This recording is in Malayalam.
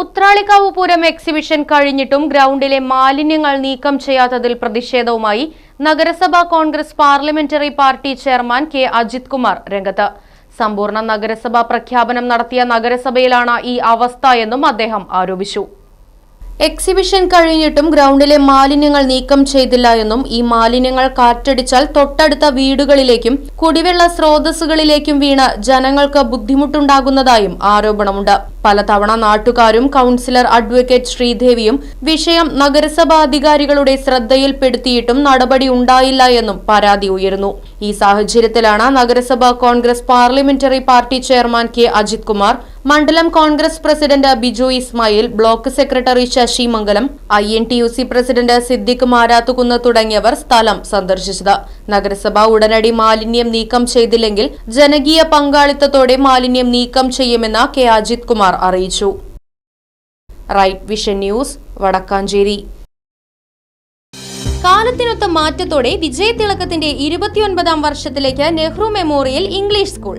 Uthralikkavu Pooram exhibition കഴിഞ്ഞിട്ടും ഗ്രൗണ്ടിലെ മാലിന്യങ്ങൾ നീക്കം ചെയ്യാത്തതിൽ പ്രതിഷേധവുമായി നഗരസഭാ Congress parliamentary party chairman K Ajith Kumar രംഗത്ത്. സമ്പൂർണ നഗരസഭാ പ്രഖ്യാപനം നടത്തിയ നഗരസഭയിലാണ് ഈ അവസ്ഥ എന്നും അദ്ദേഹം ആരോപിച്ചു. എക്സിബിഷൻ കഴിഞ്ഞിട്ടും ഗ്രൗണ്ടിലെ മാലിന്യങ്ങൾ നീക്കം ചെയ്തില്ല എന്നും ഈ മാലിന്യങ്ങൾ കാറ്റടിച്ചാൽ തൊട്ടടുത്ത വീടുകളിലേക്കും കുടിവെള്ള സ്രോതസ്സുകളിലേക്കും വീണ് ജനങ്ങൾക്ക് ബുദ്ധിമുട്ടുണ്ടാകുന്നതായും ആരോപണമുണ്ട്. പലതവണ നാട്ടുകാരും കൌൺസിലർ അഡ്വക്കേറ്റ് ശ്രീദേവിയും വിഷയം നഗരസഭാധികാരികളുടെ ശ്രദ്ധയിൽപ്പെടുത്തിയിട്ടും നടപടി ഉണ്ടായില്ല എന്നും പരാതി ഉയരുന്നു. ഈ സാഹചര്യത്തിലാണ് നഗരസഭാ Congress parliamentary party chairman K Ajith Kumar മണ്ഡലം Congress president Biju Ismail block secretary Sasi Mangalam I N T U C president Siddique Marathukunnu തുടങ്ങിയവർ സ്ഥലം സന്ദർശിച്ചത്. നഗരസഭ ഉടനടി മാലിന്യം നീക്കം ചെയ്തില്ലെങ്കിൽ ജനകീയ പങ്കാളിത്തത്തോടെ മാലിന്യം നീക്കം ചെയ്യുമെന്ന് കെ അജിത് കുമാർ അറിയിച്ചു. Right vision news Vadakkanchery. കാലത്തിനൊത്ത മാറ്റത്തോടെ വിജയതിളക്കത്തിന്റെ ഇരുപത്തിയൊൻപതാം വർഷത്തിലേക്ക് നെഹ്റു മെമ്മോറിയൽ ഇംഗ്ലീഷ് സ്കൂൾ.